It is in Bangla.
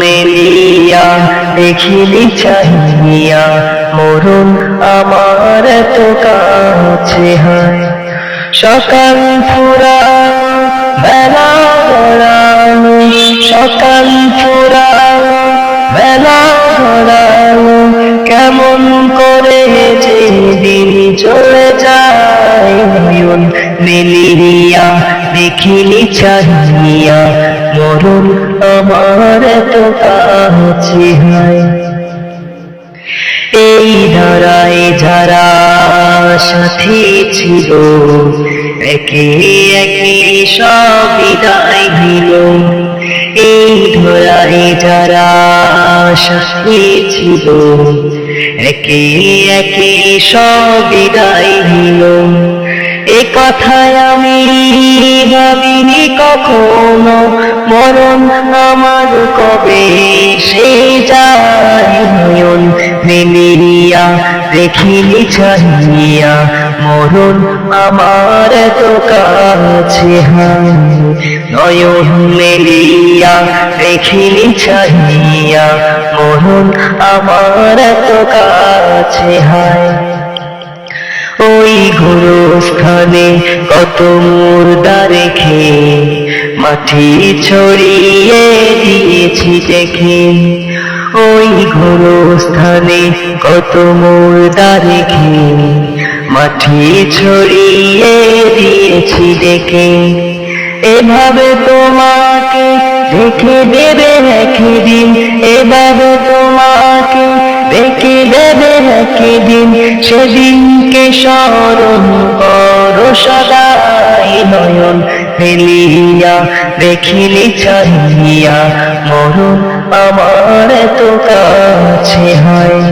মেলিয়া দেখিলি চাহিয়া মরুন আমার কাছে সকাল ফুরা বেলা গড়ানো, সকাল ফুরা বেলা গড়ানো, কেমন করে যে দিন চলে যায় মেলিয়া দেখিলি চাহিয়া মরুন আমার তো কাছে এই ধারায় যারা সাথী ছিল, একে একে সব বিদায় দিল এই ধরায় যারা সাথী ছিল, একে একে সব বিদায় দিল এ কথায় আমি ভাবিনি কখনো। মরণ আমার কবে সে যায় নয়ন। দেখিনি চাহিয়া, মরণ আমার তো কাছে হয়। নয়ন মেলিয়া দেখিনি চাহিয়া, মরণ আমার তো কাছে হয়। ওই গুরুস্থানে কত মুর্দা রেখে মাটি ছড়িয়ে দিয়েছি দেখে। ওই গুরুস্থানে কত মুর্দা রেখে মাটি ছড়িয়ে দিয়েছি দেখে। এভাবে তোমাকে দেখে দেবে রেখে দিন এভাবে তোমাকে দেখে দেবে একদিন সেদিনকে স্মরণ কর সদাই নয়ন ফেলিয়া দেখিলি চাহিয়া মরণ আমার তো কাছে হয়।